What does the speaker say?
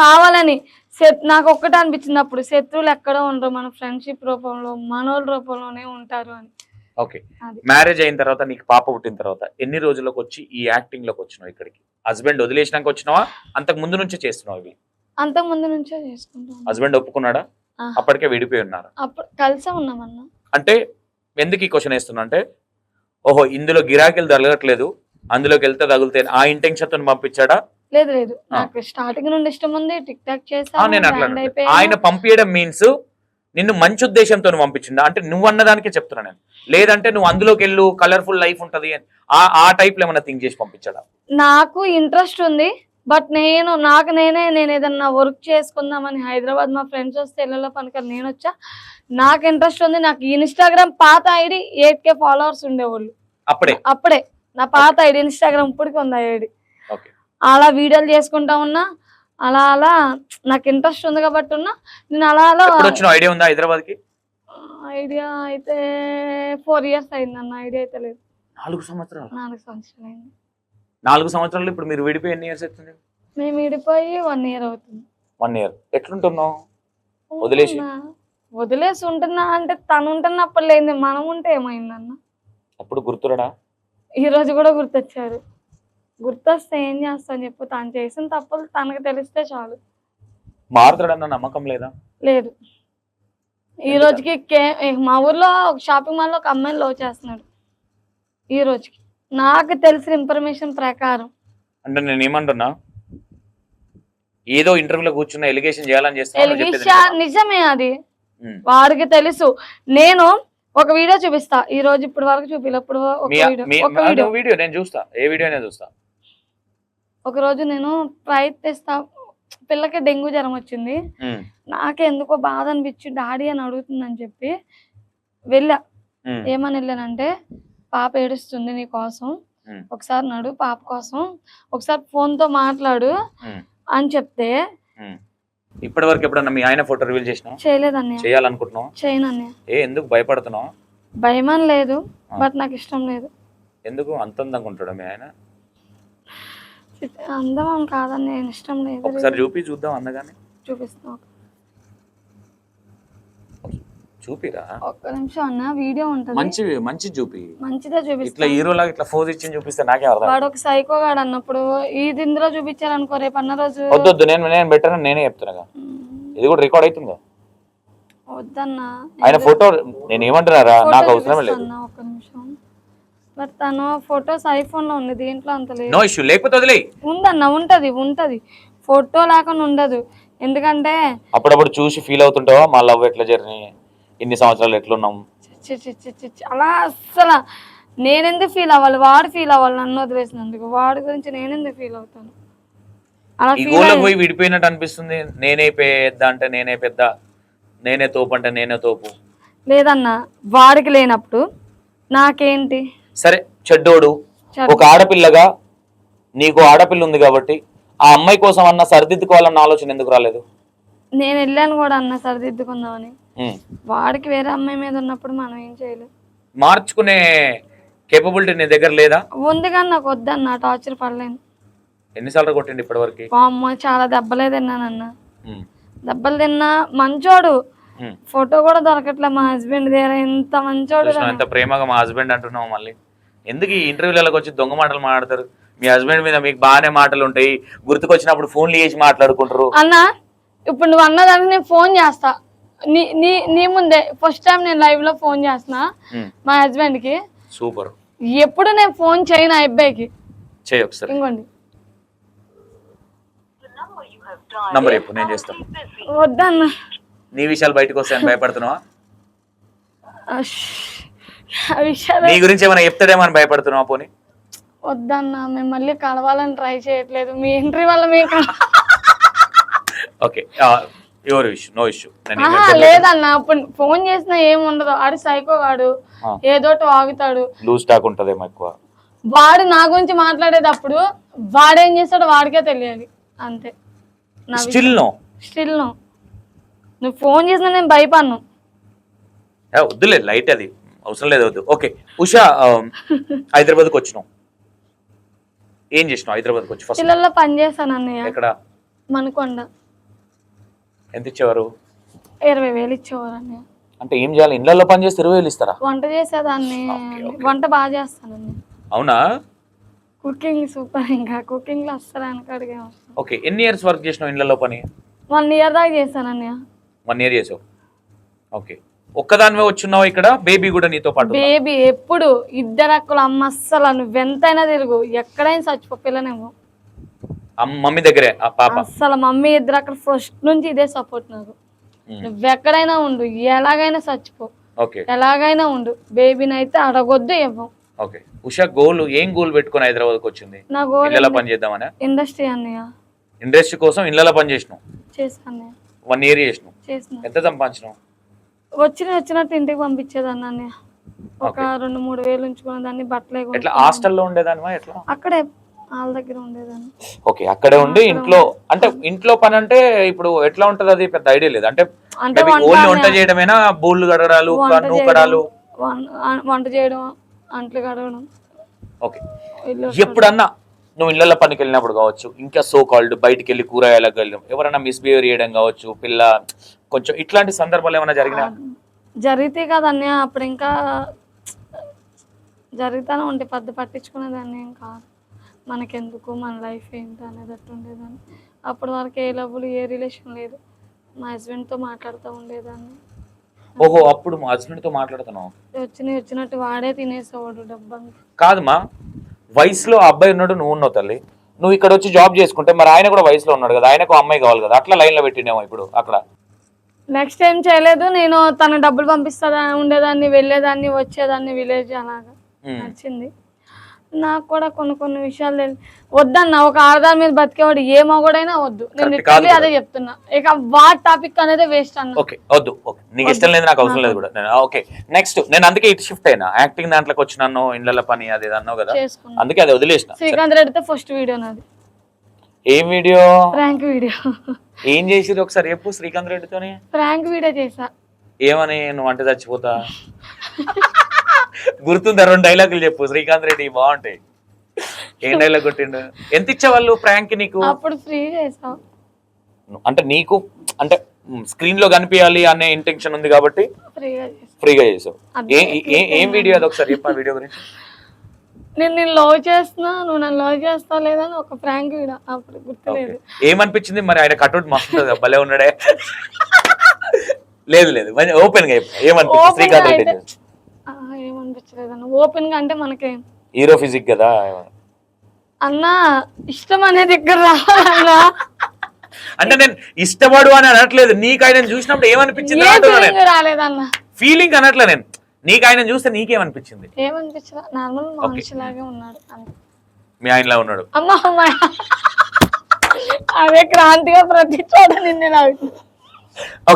కావాలని నాకు ఒక్కటే అనిపించింది అప్పుడు. శత్రువులు ఎక్కడో ఉండరు. మన ఫ్రెండ్షిప్ రూపంలో మనోళ్ళ రూపంలోనే ఉంటారు అని. ఓకే. మ్యారేజ్ అయిన తర్వాత నీకు పాప పుట్టిన తర్వాత ఎన్ని రోజులకు వచ్చి ఈ యాక్టింగ్లోకి వచ్చినావు ఇక్కడికి? హస్బెండ్ వదిలేసినాక వచ్చినావా? అంతకు ముందు నుంచే చేస్తున్నావు ఇవి? అంతకు ముందు నుంచే చేసుకుంటాం హస్బెండ్ ఒప్పుకున్నాడా. అప్పటికే విడిపోయి ఉన్నారు? అప్పుడు కలిసే ఉన్నామన్నా అంటే ఎందుకు ఈ క్వశ్చన్ వేస్తున్నా అంటే ఓహో ఇందులో గిరాకీలు తగలట్లేదు. అందులోకి వెళ్తే తగులుతాయి ఆ ఇంటెన్షన్తో పంపించాడా? లేదు లేదు. నాకు స్టార్టింగ్ నుండి ఇష్టం ఉంది టిక్ టాక్. ఆయన పంపించడం మీన్స్ నిన్ను మంచి ఉద్దేశంతో పంపించిందా అంటే నువ్వు అన్నదానికే చెప్తున్నా నేను. లేదంటే నువ్వు అందులోకి వెళ్ళు కలర్ఫుల్ లైఫ్ ఉంటది అని. ఆ ఆ టైప్లో ఏమైనా థింక్ చేసి పంపించాడా? నాకు ఇంట్రెస్ట్ ఉంది బట్ నేను నాకు నేనే నేను ఏదన్నా వర్క్ చేసుకుందామని హైదరాబాద్ మా ఫ్రెండ్స్ వస్తే ఇళ్ళలో పనికర్ నేను వచ్చా. నాకు ఇంట్రెస్ట్ ఉంది నాకు ఇన్స్టాగ్రామ్ పాత ఐడి ఎయిట్ కే ఫాలోవర్స్ ఉండేవాళ్ళు. అప్పుడే. అప్పుడే. నా పాత ఐడి ఇన్స్టాగ్రామ్ ఇప్పటికి ఉంది ఐడి. అలా వీడియోలు చేసుకుంటా ఉన్నా అలా అలా నాకు ఇంట్రెస్ట్ ఉంది కాబట్టి ఉన్నా నేను అలా అలా ఐడియా ఉందా హైదరాబాద్కి ఐడియా అయితే ఫోర్ ఇయర్స్ అయింది అన్న ఐడియా అయితే లేదు. నాలుగు సంవత్సరాలు? నాలుగు సంవత్సరాలు అయింది. నాలుగు సంవత్సరాలు ఇప్పుడు మీరు విడిపోయి ఎన్ని ఇయర్స్ అవుతుంది? మేము విడిపోయి వన్ ఇయర్ అవుతుంది. వన్ ఇయర్ ఎట్లుంటున్నావు? వదిలేసి? ఉంటున్నా. వదిలేసి ఉంటున్నా అంటే తను ఉంటున్నప్పుడు లేని మనం ఉంటే ఏమైందన్న? అప్పుడు గుర్తురాడా? ఈ రోజు కూడా గుర్తొచ్చారు. గుర్తొస్తే ఏం చేస్తాను చెప్పు. తను చేసిన తప్పులు తనకు తెలిస్తే చాలు. మారుతాడన్న నమ్మకం లేదా? లేదు. ఈ? రోజుకి కే- మా ఊర్లో ఒక షాపింగ్ మాల్లో ఒక అమ్మాయిని లవ్ చేస్తున్నాడు. ఈ రోజుకి. నాకు తెలిసిన ఇన్ఫర్మేషన్ ప్రకారం. అంటే నేను ఏమంటున్నా? ఏదో ఇంటర్వ్యూలో కూర్చున్న ఎలిగేషన్ చేయాలని నిజమే? అది. వాడికి తెలుసు. నేను ఒక వీడియో చూపిస్తా. ఈ రోజు ఇప్పుడు వరకు ఒక వీడియో. నేను చూస్తా. ఏ వీడియో చూస్తా. ఒక రోజు నేను ప్రయత్నిస్తా పిల్లకి డెంగ్యూ జ్వరం వచ్చింది. నాకు ఎందుకో బాధ అనిపించి డాడీ అని అడుగుతుందని చెప్పి వెళ్ళా. ఏమని వెళ్ళానంటే పాప ఏడుస్తుంది నీ కోసం. ఒకసారి నడు పాప కోసం. ఒకసారి phone తో మాట్లాడు అని చెప్తే. ఇప్పటి వరకు ఎప్పుడన్నా మీ ఆయన ఫోటో రివీల్ చేసినా చేయలేదన్నయ్య. చేయాలనుకుంటున్నావు? చేయను అన్నయ్య ఏ ఎందుకు భయపడుతున్నావు? భయమని లేదు ఆ. బట్ నాకు ఇష్టం లేదు. ఎందుకు? అంత అందంగా ఉంటాడు మీ ఆయన? అందం అని కాదని నేను ఇష్టం లేదు. ఒకసారి చూపి చూద్దాం అందగానే. చూపిస్తున్నా చూపిరా? ఒక్క నిమిషం అన్న వీడియో ఉంటుంది. మంచి మంచి చూపి. మంచిదే ఇట్లా చూపిస్తా హీరోలాగా ఇట్లా ఫోజ్ ఇచ్చి చూపిస్తే నాకే అర్థం వాడు ఒక సైకో గాడు అన్నప్పుడు ఇది ఇందులో చూపించారనుకో రేపు అన్న రోజు వద్దు వద్దు నేను నేను బెటర్ నేనే చెప్తున్నా. ఇది కూడా రికార్డ్ అవుతుందా? వద్దన్నా. ఆయన ఫోటో నేను ఏమంటున్నారా? నాకు అవసరమే లేదు. ఒక్క నిమిషం. బట్ తను ఫొటోస్ ఐఫోన్లో ఉంది దీంట్లో అంత లేదు. నో ఇష్యూ లేకపోతే వదిలేయ్. ఉందన్న ఉంటది ఉంటది. ఫోటో లేకుండా ఉండదు. ఎందుకంటే అప్పుడప్పుడు చూసి ఫీల్ అవుతుంటావా మా లవ్ ఎట్లా జర్నీ ఇన్ని సంవత్సరాలు ఎట్లున్నాం? చి చి చి చి చి, అలా అస్సలు నేనెందుకు ఫీల్ అవ్వాలి? వాడు ఫీల్ అవ్వాలి నన్ను వదిలేసినందుకు. వాడి గురించి నేనెందుకు ఫీల్ అవుతాను? అలా ఈ ఫీల్ గోలో పోయి విడిపోయినట్టు అనిపిస్తుంది నేనే పెద్ద అంటే నేనే పెద్ద నేనే తోపు అంటే నేనే తోపు. లేదన్నా వాడికి లేనప్పుడు నాకేంటి? సరే చెడ్డోడు. చెడ్డ- ఒక ఆడపిల్లగా నీకు ఆడపిల్ల ఉంది కాబట్టి ఆ అమ్మాయి కోసం అన్న సరిదిద్దుకోవాలన్న ఆలోచన ఎందుకు రాలేదు? నేను వెళ్ళాను కూడా అన్న సరిదిద్దుకుందామని. వాడికి వేరే అమ్మాయి మీద ఉన్నప్పుడు మనం ఏం చేయలేం. మార్చుకునే కేపబిలిటీ నీ దగ్గర లేదా? ఉంది కానీ నాకు వద్దన్న టార్చర్ పడలేను. ఎన్నిసార్లు కొట్టిండి ఇప్పటివరకు? అమ్మ చాలా దెబ్బలే తిన్నానన్న దెబ్బలు తిన్నా మంచోడు. ఫోటో కూడా దొరకట్లే మా హస్బెండ్ దగ్గర ఎంత మంచోడు ప్రేమగా మా హస్బెండ్ అంటున్నావు మళ్ళీ. ఎందుకు ఈ ఇంటర్వ్యూలకు వచ్చి దొంగ మాటలు మాట్లాడతారు? మీ హస్బెండ్ మీద మీకు బాగానే మాటలు ఉంటాయి. గుర్తుకొచ్చినప్పుడు ఫోన్లు చేసి మాట్లాడుకుంటారు. అన్న ఇప్పుడు నువ్వు అన్నదానికి నేను ఫోన్ చేస్తా. నీ నీ నీ ముందే ఫస్ట్ టైం నేను లైవ్లో ఫోన్ చేస్తున్నా మా హస్బెండ్కి సూపర్. ఎప్పుడు నేను ఫోన్ చేయను ఆ అబ్బాయికి. చేయి ఒకసారి. ఇంకోండి. నంబర్ చెప్పు నేను చేస్తాను వద్దన్న. నీ విషయాలు బయటకు వస్తాయని భయపడుతున్నావా? నీ గురించి ఏమైనా చెప్తాడేమో అని భయపడుతున్నావా పోనీ? వద్దన్న మేము మళ్ళీ కలవాలని ట్రై చేయట్లేదు. మీ ఎంట్రీ వల్ల మేము okay your issue no issue లేదన్న అప్పుడు ఫోన్ చేసినా ఏం ఉండదు. ఆడు సైకో వాడు ఆ. ఏదోటి ఆగుతాడు లూజ్ స్టాక్ ఉంటదేమో ఎక్కువ. వాడు నా గురించి మాట్లాడేటప్పుడు వాడేం చేస్తాడో వాడికే తెలియాలి. అంతే. స్టిల్ నో స్టిల్ నో నువ్వు ఫోన్ చేసినా నేను భయపడను. వద్దులే లైట్ అది. అవసరం లేదు వద్దు. ఓకే. ఉషా హైదరాబాద్కి వచ్చినావు. ఏం చేసినావు హైదరాబాద్కి వచ్చి ఫస్ట్ పిల్లల్లో పని చేస్తాను అన్నయ్య. ఎక్కడ? మనకొండ ఎంత ఇచ్చేవారు? ఇరవై వేలు ఇచ్చేవారు అన్నయ్య. అంటే ఏం చేయాలి? ఇళ్ళలో పని చేస్తే ఇరవై వేలు ఇస్తారా? వంట చేసేదాన్ని. వంట బాగా చేస్తానండి అవునా? కుకింగ్ సూపర్ ఇంకా. కుకింగ్లో అస్సలు వెనకడిగే ఓకే. ఎన్ని ఇయర్స్ వర్క్ చేసినావు ఇళ్ళలో పని? వన్ ఇయర్ దాకా చేశానన్నయ్య వన్ ఇయర్ చేసావు. ఓకే. ఒక్కదానివే వచ్చున్నావు ఇక్కడ? బేబీ కూడా నీతో పాటు? బేబీ ఎప్పుడు ఇద్దరు అక్కలు అమ్మ అస్సలు నువ్వెంతైనా తిరుగు. ఎక్కడైనా చచ్చిపో పిల్లనేమో. మమ్మీ దగ్గరే ఆ పాప. అస్సలు మమ్మీ ఇద్దరు అక్కడ ఫస్ట్ నుంచి ఇదే సపోర్ట్ నాకు. నువ్వెక్కడైనా ఉండు. ఎలాగైనా చచ్చిపో. ఓకే. ఎలాగైనా ఉండు. బేబీని అయితే అడగొద్దు ఇవ్వం ఓకే. ఉషా గోల్ ఏం గోల్ పెట్టుకొని హైదరాబాద్కి వచ్చింది? నా గోల్ ఇళ్ళలో పని చేద్దామని? ఇండస్ట్రీ అన్నయ్య. ఇండస్ట్రీ కోసం ఇళ్ళలో పని చేసినావు? చేశాను వన్ ఇయర్ చేసినావు? చేసిన. ఎంత సంపాదించినావు? వచ్చిన వచ్చినట్టు ఇంటికి పంపించేదాన్ని అన్నయ్య. ఒక. రెండు మూడు వేలు ఉంచుకునే దాన్ని బట్టలే ఎట్లా. హాస్టల్లో ఉండేదానివా? ఎట్లా? అక్కడే వాళ్ళ దగ్గర ఉండేదాన్ని. ఓకే అక్కడే ఉండి ఇంట్లో అంటే ఇంట్లో పని అంటే ఇప్పుడు ఎట్లా ఉంటది అది పెద్ద ఐడియా లేదు. అంటే అంటే వంట వంట చేయడమేనా? బోళ్ళు కడగడాలు వంట నూకడాలు చేయడం, వంట చేయడం అంట్లు కడగడం. ఓకే. ఇల్లు ఎప్పుడన్నా నువ్వు ఇళ్ళ పనికి వెళ్ళినప్పుడు కావచ్చు ఇంకా సో కాల్డ్ బయటికి వెళ్ళి కూరగాయలకు వెళ్ళడం ఎవరైనా మిస్బిహేవ్ చేయడం కావచ్చు పిల్ల కొంచెం ఇట్లాంటి సందర్భాలు ఏమైనా జరిగినా? జరిగితే కదన్నీ అప్పుడు ఇంకా జరుగుతానే ఉంటే పెద్ద పట్టించుకునేదాన్ని ఏం కాదు. మనకెందుకు? మన లైఫ్ ఏంటి అనేది ఉండేదాన్ని. అప్పటి వరకు ఏ లవ్లు ఏ రిలేషన్ లేదు. మా హస్బెండ్తో మాట్లాడుతూ ఉండేదాన్ని. ఓహో అప్పుడు మా హస్బెండ్తో మాట్లాడుతున్నావు? వచ్చిన వచ్చినట్టు వాడే తినేసేవాడు డబ్బంతా. కాదమ్మా వయసులో అబ్బాయి ఉన్నాడు నువ్వు ఉన్నావు తల్లి. నువ్వు ఇక్కడ వచ్చి జాబ్ చేసుకుంటే మరి ఆయన కూడా వయసులో ఉన్నాడు కదా. ఆయనకు అమ్మాయి కావాలి కదా. అట్లా లైన్లో పెట్టినేమో ఇప్పుడు అక్కడ. నెక్స్ట్ ఏం చేయలేదు నేను తన డబ్బులు పంపిస్తా ఉండేదాన్ని వెళ్ళేదాన్ని వచ్చేదాన్ని విలేజ్ అలాగా ఉమ్. నచ్చింది నాకు కూడా కొన్ని కొన్ని విషయాలు తెలి- వద్దన్న ఒక ఆడదాని మీద బతికేవాడు ఏ మగోడైనా వద్దు. నేను లిటరలీ అదే చెప్తున్నా. ఇక వాట్ టాపిక్ అనేది వేస్ట్ అన్న. ఓకే వద్దు ఓకే నీకు ఇష్టం లేదు నాకు అవసరం లేదు కూడా. నేను ఓకే నెక్స్ట్ నేను అందుకే ఇటు షిఫ్ట్ అయినా. యాక్టింగ్ దాంట్లోకి వచ్చినాను ఇళ్ళ పని అది అన్నావు కదా. అందుకే అది వదిలేసిన. శ్రీకాంత్ రెడ్డితో ఫస్ట్ వీడియో నాది. ఏం వీడియో? ప్రాంక్ వీడియో ఏం చేసిరు ఒకసారి చెప్పు శ్రీకాంత్ రెడ్డితోని? ప్రాంక్ వీడియో చేసా. ఏమని నువ్వు అంటే చచ్చిపోతా? గుర్తుందా రెండు డైలాగులు చెప్పు శ్రీకాంత్ రెడ్డి బాగుంటాయి. ఏం డైలాగ్ కొట్టిండు? ఎంత ఇచ్చేవాళ్ళు ప్రాంక్ నీకు? అప్పుడు ఫ్రీ చేసా. అంటే నీకు అంటే స్క్రీన్లో కనిపించాలి అనే ఇంటెన్షన్ ఉంది కాబట్టి ఫ్రీగా చేసా. ఫ్రీగా చేసావు. ఏ వీడియో అది ఒకసారి చెప్పు ఆ వీడియో గురించి. నేను నేను లవ్ చేస్తున్నా నువ్వు నన్ను లవ్ చేస్తావు లేదని ఒక ప్రాంక్ వీడియో అప్పుడు గుర్తులేదు. ఏమనిపించింది? మరి ఆయన కట్అవుట్ మస్తు భలే ఉన్నాడే. లేదు లేదు. ఓపెన్గా. ఏమనిపించింది? శ్రీకాంత్ రెడ్డి ఓపెన్గా అంటే మనకి హీరో ఫిజిక్ కదా. అన్న ఇష్టం అనేది ఇక్కడ రావాలన్నా అంటే నేను ఇష్టపడు అని అనట్లేదు. నీకు ఆయన చూసినప్పుడు ఏమనిపించింది? రాలేదన్న. ఫీలింగ్ అనట్లే నేను. నీకు ఆయన చూస్తే నీకేమనిపించింది? ఏమనిపించలే? నార్మల్ మనిషిలాగే ఉన్నాడు అంతే మీ ఆయనలా ఉన్నాడు. అమ్మ క్రాంతిగా ప్రతి చోట నిన్నే నాకు.